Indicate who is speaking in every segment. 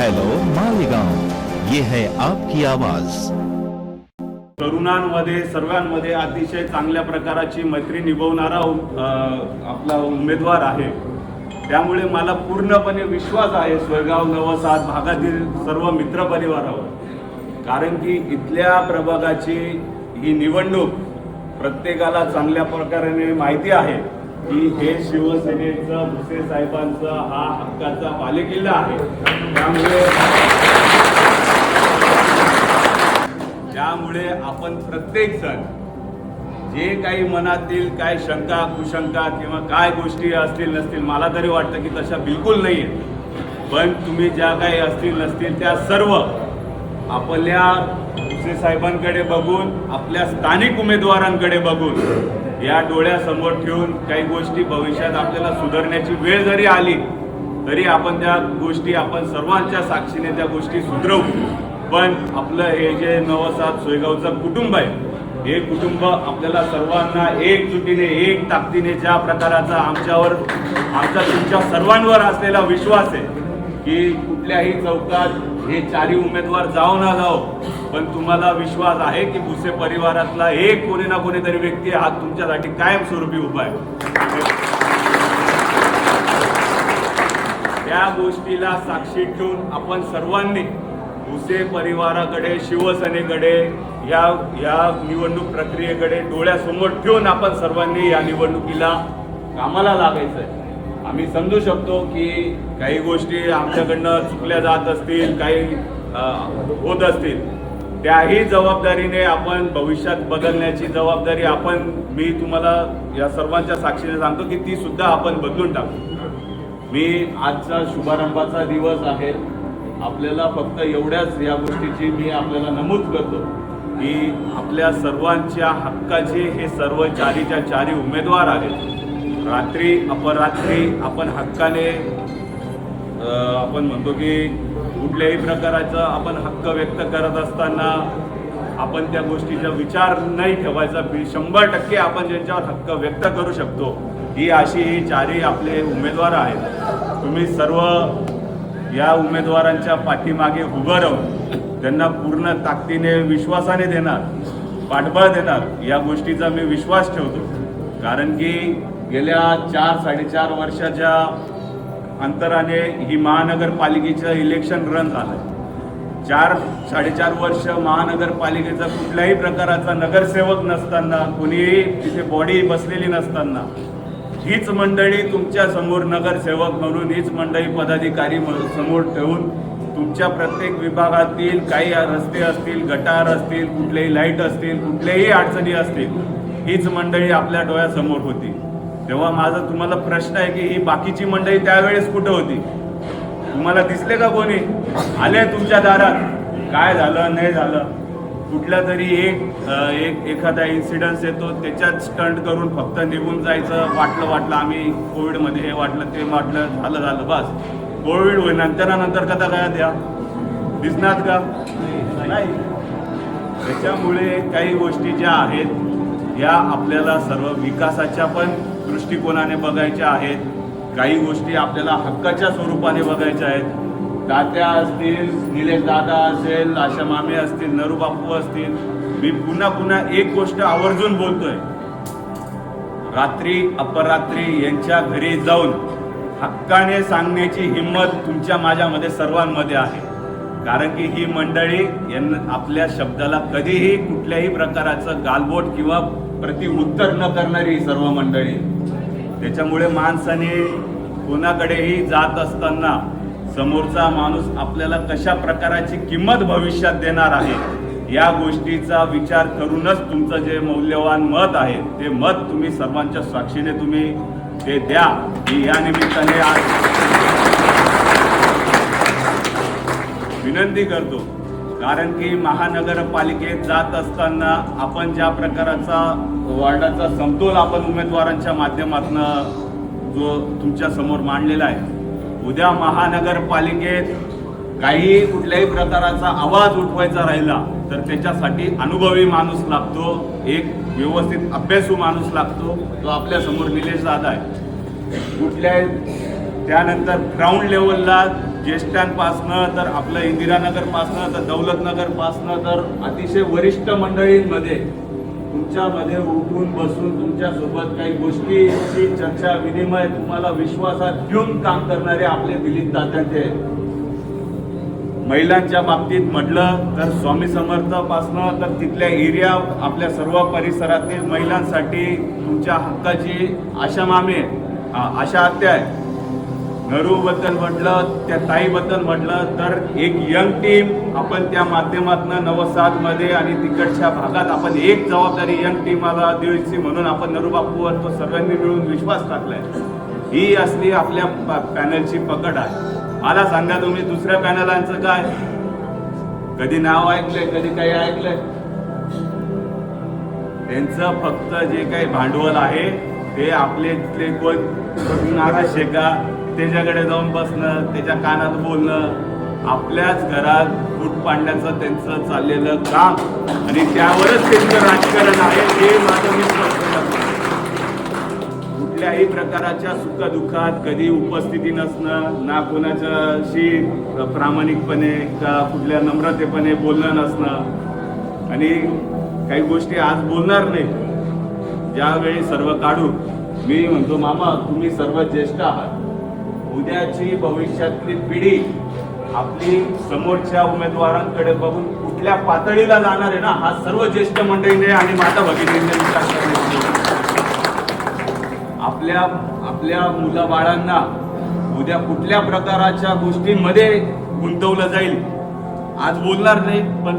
Speaker 1: Hello Malegaon ये है आपकी आवाज.
Speaker 2: तरुणांमध्ये सर्वांमध्ये अतिशय चांगल्या प्रकाराची मैत्री निभवणारा आपला उमेदवार आहे. त्यामुळे मला पूर्णपणे विश्वास आहे सोयगाव नवसात भागातील सर्व मित्रपरिवारावर कारण की इथल्या प्रभागाची ही निवडणूक प्रत्येकाला चांगल्या प्रकारे माहिती आहे. की हे शिवसेनेचं भुसे साहेबांचा हा हक्काचा बालेकिल्ला आहे. त्यामुळे त्यामुळे आपण प्रत्येक जण जे काही मनातील काय शंका कुशंका किंवा काय गोष्टी असतील नसतील मला तरी वाटतं की तशा बिलकुल नाही आहेत पण तुम्ही ज्या काही असतील नसतील त्या सर्व आपल्या भुसे साहेबांकडे बघून आपल्या स्थानिक उमेदवारांकडे बघून या डोळ्यासमोर ठेवून काही गोष्टी भविष्यात आपल्याला सुधारण्याची वेळ जरी आली तरी आपण त्या गोष्टी आपण सर्वांच्या साक्षीने त्या गोष्टी सुधरवू. पण आपलं हे जे नवसात सोयगावचं कुटुंब आहे हे कुटुंब आपल्याला सर्वांना एकजुटीने एक ताकदीने ज्या प्रकाराचा आमच्यावर आमचा तुमच्या सर्वांवर असलेला विश्वास आहे की कुठल्याही चौकात हे चारी उमेदवार जाओ ना जाओ पण तुम्हाला विश्वास आहे की भुसे परिवारातला एक कोणी ना कोणीतरी व्यक्ती हा तुमच्यासाठी कायमस्वरूपी उभा आहे. त्या गोष्टीला साक्षी ठेवून आपण सर्वांनी भुसे परिवाराकडे शिवसेनेकडे या या निवडणूक प्रक्रियेकडे डोळ्यासमोर ठेवून आपण सर्वांनी या निवडणुकीला कामाला लागायचं आहे आम्ही समजू शकतो की काही गोष्टी आमच्याकडनं चुकल्या जात असतील काही होत असतील. त्याही जबाबदारीने आपण भविष्यात बदलण्याची जबाबदारी आपण मी तुम्हाला या सर्वांच्या साक्षीने सांगतो की ती सुद्धा आपण बदलून टाकू. मी आजचा शुभारंभाचा दिवस आहे. आपल्याला फक्त एवढ्याच या गोष्टीची मी आपल्याला नमूद करतो की आपल्या सर्वांच्या हक्काचे हे सर्व चारीच्या चारी उमेदवार आहेत. रात्री अपरात्री आपण हक्काने आपण म्हणतो की कुठल्याही प्रकाराचा आपण हक्क व्यक्त करत असताना आपण त्या गोष्टीचा विचार नाही ठेवायचा. शंभर टक्के आपण ज्यांच्यावर हक्क व्यक्त करू शकतो ही अशी ही चारही आपले उमेदवार आहेत. तुम्ही सर्व या उमेदवारांच्या पाठीमागे उभं राहून त्यांना पूर्ण ताकदीने विश्वासाने देणार पाठबळ देणार या गोष्टीचा मी विश्वास ठेवतो. कारण की गेल्या चार साडेचार वर्षाच्या अंतराने ही महानगरपालिकेचं इलेक्शन रन झालं. चार साडेचार वर्ष महानगरपालिकेचा कुठल्याही प्रकाराचा नगरसेवक नसताना कोणीही तिथे बॉडी बसलेली नसताना हीच मंडळी तुमच्यासमोर नगरसेवक म्हणून हीच मंडळी पदाधिकारी म्हणून समोर ठेवून तुमच्या प्रत्येक विभागातील काही रस्ते असतील गटार असतील कुठलेही लाइट असतील कुठल्याही अडचणी असतील हीच मंडळी आपल्या डोळ्यासमोर होती. तेव्हा माझा तुम्हाला प्रश्न आहे की ही बाकीची मंडळी त्यावेळेस कुठं होती? तुम्हाला दिसले का कोणी? आले तुमच्या दारात. काय झालं नाही झालं? कुठल्या तरी एक एक एखादा इन्सिडन्स येतो त्याच्यात स्टंट करून फक्त निघून जायचं वाटलं वाटलं आम्ही कोविडमध्ये हे वाटलं ते वाटलं झालं झालं बस. कोविड होईल नंतर नंतर कथा काय द्या दिसणार का? नाही. त्याच्यामुळे काही गोष्टी ज्या आहेत या आपल्याला सर्व विकासाच्या पण दृष्टिकोनाने बघायच्या आहेत काही गोष्टी आपल्याला हक्काच्या स्वरूपाने बघायच्या आहेत. तात्या असतील निलेश दादा असेल आशा मामे असतील नरू बापू असतील मी पुन्हा पुन्हा एक गोष्ट आवर्जून बोलतोय. रात्री अपरात्री यांच्या घरी जाऊन हक्काने सांगण्याची हिंमत तुमच्या माझ्यामध्ये सर्वांमध्ये आहे. कारण की ही मंडळी यांना आपल्या शब्दाला कधीही कुठल्याही प्रकाराचं गालबोट किंवा प्रतिउत्तर न करणारी सर्व मंडळी. त्याच्यामुळे माणसाने कोणाकडेही जात असताना समोरचा माणूस आपल्याला कशा प्रकाराची किंमत भविष्यात देणार आहे या गोष्टीचा विचार करूनच तुमचं जे मौल्यवान मत आहे ते मत तुम्ही सर्वांच्या साक्षीने तुम्ही ते द्या. ही या निमित्ताने आज विनंती करतो कारण की महानगरपालिकेत जात असताना आपण ज्या प्रकाराचा वॉर्डाचा समतोल आपण उमेदवारांच्या माध्यमातून जो तुमच्यासमोर मांडलेला आहे उद्या महानगरपालिकेत काही कुठल्याही प्रकाराचा आवाज उठवायचा राहिला तर त्याच्यासाठी अनुभवी माणूस लागतो एक व्यवस्थित अभ्यासू माणूस लागतो तो आपल्यासमोर निलेश दादा आहे. कुठल्याही त्यानंतर ग्राउंड लेवलला ज्येष्ठांपासनं तर आपलं इंदिरानगरपासनं तर दौलतनगरपासनं तर अतिशय वरिष्ठ मंडळींमध्ये तुमच्यामध्ये उठून बसून तुमच्यासोबत काही गोष्टीची चर्चा विनिमय तुम्हाला विश्वासात घेऊन काम करणारे आपले दिलीप दात्यांचे. महिलांच्या बाबतीत म्हटलं तर स्वामी समर्थपासनं तर तिथल्या एरिया आपल्या सर्व परिसरातील महिलांसाठी तुमच्या हक्काची आशा मामी आहे. आशा आत्या आहे. नरूबद्दल म्हटलं त्या ताईबद्दल म्हटलं तर एक यंग टीम आपण त्या माध्यमातून नवसातमध्ये आणि तिकडच्या भागात आपण एक जबाबदारी यंग टीमाला द्यायची म्हणून आपण नरूबापूवर तो सर्वांनी मिळून विश्वास टाकलाय. ही असली आपल्या पॅनलची पकड आहे. मला सांगा तुम्ही दुसऱ्या पॅनलांचं काय? कधी नाव ऐकलंय कधी काही ऐकलंय? त्यांचं फक्त जे काही भांडवल आहे ते आपले इथले कोण? नाराज शेका त्याच्याकडे जाऊन बसणं त्याच्या कानात बोलणं आपल्याच घरात फूट पाडण्याचं त्यांचं चाललेलं काम. आणि त्यावरच त्यांचं राजकारण आहे हे माझं मी कुठल्याही प्रकाराच्या सुखदुःखात कधी उपस्थिती नसणं ना कोणाच्याशी प्रामाणिकपणे का कुठल्या नम्रतेपणे बोलणं नसणं. आणि काही गोष्टी आज बोलणार नाही. ज्यावेळी सर्व काढू मी म्हणतो मामा तुम्ही सर्व ज्येष्ठ आहात. उद्याची भविष्यातली पिढी आपली समोरच्या उमेदवारांकडे बघून कुठल्या पातळीला जाणार आहे ना हा सर्व ज्येष्ठ मंडळीने आणि माता भगिनींनी विचार करण्याची आपल्या आपल्या मुलाबाळांना उद्या कुठल्या प्रकाराच्या गोष्टींमध्ये गुंतवलं जाईल आज बोलणार नाही पण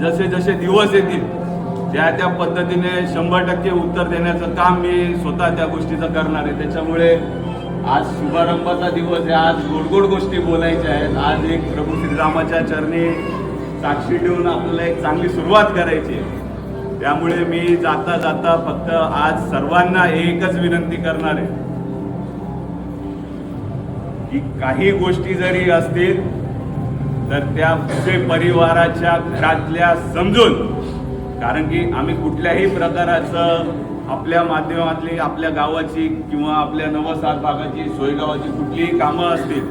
Speaker 2: जसे जसे दिवस येतील त्या त्या पद्धतीने शंभर टक्के उत्तर देण्याचं काम मी स्वतः त्या गोष्टीचं करणार आहे. त्याच्यामुळे आज शुभारंभाचा दिवस आहे. आज गोड गोड गोष्टी बोलायच्या आहेत. आज एक प्रभू श्रीरामाच्या चरणी साक्षी ठेवून आपल्याला एक चांगली सुरुवात करायची आहे. त्यामुळे मी जाता जाता फक्त आज सर्वांना एकच विनंती करणार आहे. की काही गोष्टी जरी असतील तर त्या परिवाराच्या घरातल्या समजून. कारण की आम्ही कुठल्याही प्रकाराचं आपल्या माध्यमातली आपल्या गावाची किंवा आपल्या नवसात भागाची सोयगावाची कुठलीही कामं असतील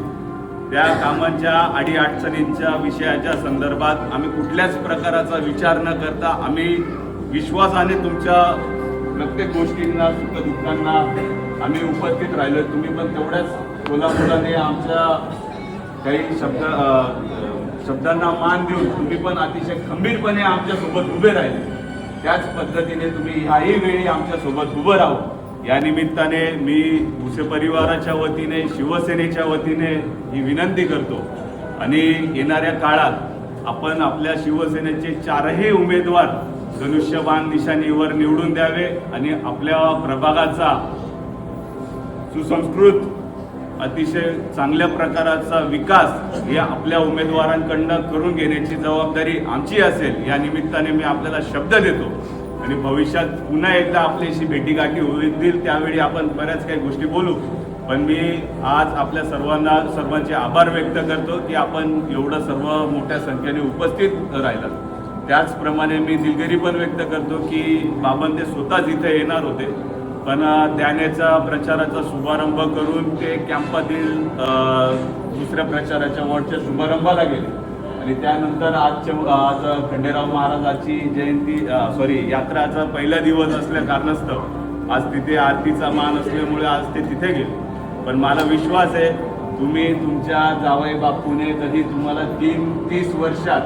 Speaker 2: त्या कामांच्या अडीअडचणींच्या विषयाच्या संदर्भात आम्ही कुठल्याच प्रकाराचा विचार न करता आम्ही विश्वासाने तुमच्या प्रत्येक गोष्टींना सुखदुःखांना आम्ही उपस्थित राहिलो. तुम्ही पण तेवढ्याच कोल्हापुराने आमच्या काही शब्द शब्दांना मान देऊन तुम्ही पण अतिशय खंबीरपणे आमच्यासोबत उभे राहिले. त्याच पद्धतीने तुम्ही ह्याही वेळी आमच्यासोबत उभं राहू. या निमित्ताने मी भुसे परिवाराच्या वतीने शिवसेनेच्या वतीने ही विनंती करतो. आणि येणाऱ्या काळात आपण आपल्या शिवसेनेचे चारही उमेदवार धनुष्यबाण निशाणीवर निवडून द्यावे आणि आपल्या प्रभागाचा सुसंस्कृत अतिशय चांगल्या प्रकाराचा विकास हे आपल्या उमेदवारांकडनं करून घेण्याची जबाबदारी आमची असेल या निमित्ताने मी आपल्याला शब्द देतो. आणि भविष्यात पुन्हा एकदा आपल्याशी भेटीगाठी होईल त्यावेळी आपण बऱ्याच काही गोष्टी बोलू. पण मी आज आपल्या सर्वांना सर्वांचे आभार व्यक्त करतो की आपण एवढं सर्व मोठ्या संख्येने उपस्थित राहिला त्याचप्रमाणे मी दिलगिरी पण व्यक्त करतो की बाबां ते स्वतःच इथे येणार होते. पण त्यानेचा प्रचाराचा शुभारंभ करून ते कॅम्पातील दुसऱ्या प्रचाराच्या वॉर्डच्या शुभारंभाला गेले. आणि त्यानंतर आजच्या आज खंडेराव महाराजाची जयंती सॉरी यात्राचा पहिला दिवस असल्या कारणास्तव आज तिथे आरतीचा मान असल्यामुळे आज ते तिथे गेले. पण मला विश्वास आहे तुम्ही तुमच्या जावई बापूने कधी तुम्हाला तीन तीस वर्षात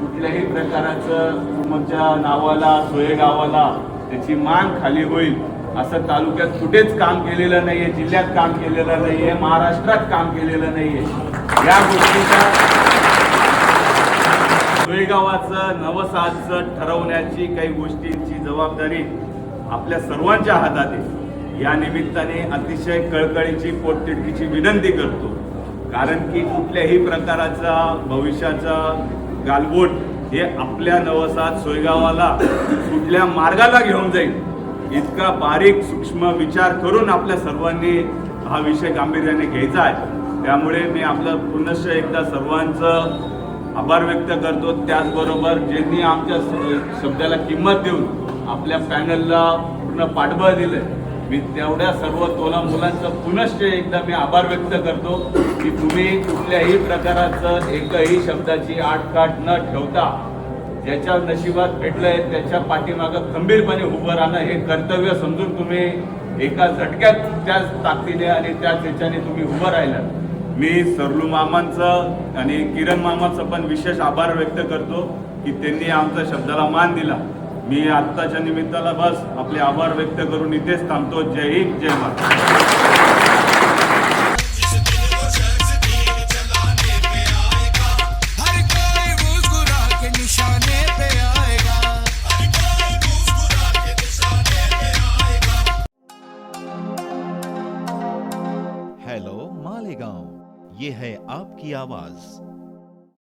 Speaker 2: कुठल्याही प्रकाराचं तुमच्या नावाला सोयगावाला त्याची मान खाली होईल. असं तालुक्यात कुठेच काम केलेलं नाहीये जिल्ह्यात काम केलेलं नाहीये महाराष्ट्रात काम केलेलं नाहीये. या गोष्टीचा सोयगावाचं नवसाचं ठरवण्याची काही गोष्टींची जबाबदारी आपल्या सर्वांच्या हातात आहे. या निमित्ताने अतिशय कळकळीची पोटतिडकीची विनंती करतो. कारण की कुठल्याही प्रकाराचा भविष्याचा गालबोट हे आपल्या नवसात सोयगावाला कुठल्या मार्गाला घेऊन जाईल. इतका बारीक सूक्ष्म विचार करून आपल्या सर्वांनी हा विषय गांभीर्याने घ्यायचा आहे. त्यामुळे मी आपलं पुनश्च एकदा सर्वांचं आभार व्यक्त करतो. त्याचबरोबर ज्यांनी आमच्या शब्दाला किंमत देऊन आपल्या पॅनलला पूर्ण पाठबळ दिलं मी तेवढ्या सर्व तोला मुलांचं पुनश्च एकदा मी आभार व्यक्त करतो की तुम्ही कुठल्याही प्रकाराचं एकही शब्दाची आटकाट न ठेवता ज्याच्या नशिबात भेटलंय त्याच्या पाठीमागं खंबीरपणे उभं राहणं हे कर्तव्य समजून तुम्ही एका झटक्यात त्याच ताकदीने आणि त्याच ह्याच्याने तुम्ही उभं राहिलात. मी सरलू मामांचं आणि किरण मामाचं पण विशेष आभार व्यक्त करतो की त्यांनी आमच्या शब्दाला मान दिला. मी आत्ताच्या निमित्ताला बस आपले आभार व्यक्त करून इथेच थांबतो. जय हिंद जय महाराज
Speaker 1: आवाज